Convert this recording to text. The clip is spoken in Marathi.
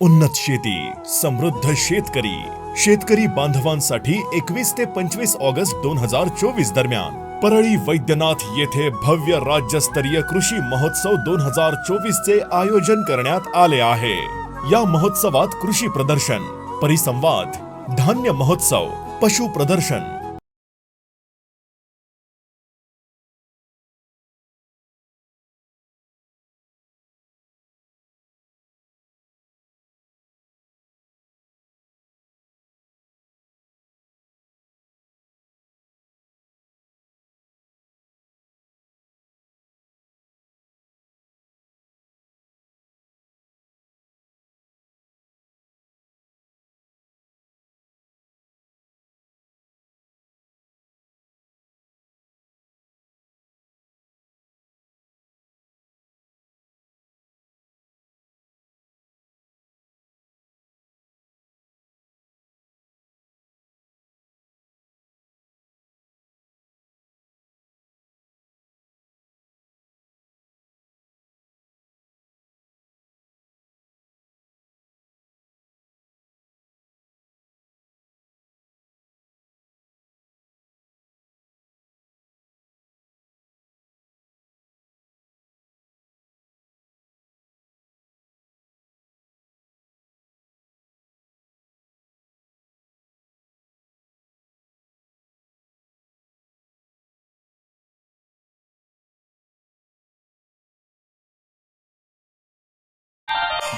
उन्नत शेती समृद्ध शेतकरी शेतकरी बांधवांसाठी एकवीस ते पंचवीस ऑगस्ट दोन हजार चोवीस दरम्यान परळी वैद्यनाथ येथे भव्य राज्यस्तरीय कृषी महोत्सव दोन हजार चोवीस चे आयोजन करण्यात आले आहे. या महोत्सवात कृषी प्रदर्शन परिसंवाद धान्य महोत्सव पशु प्रदर्शन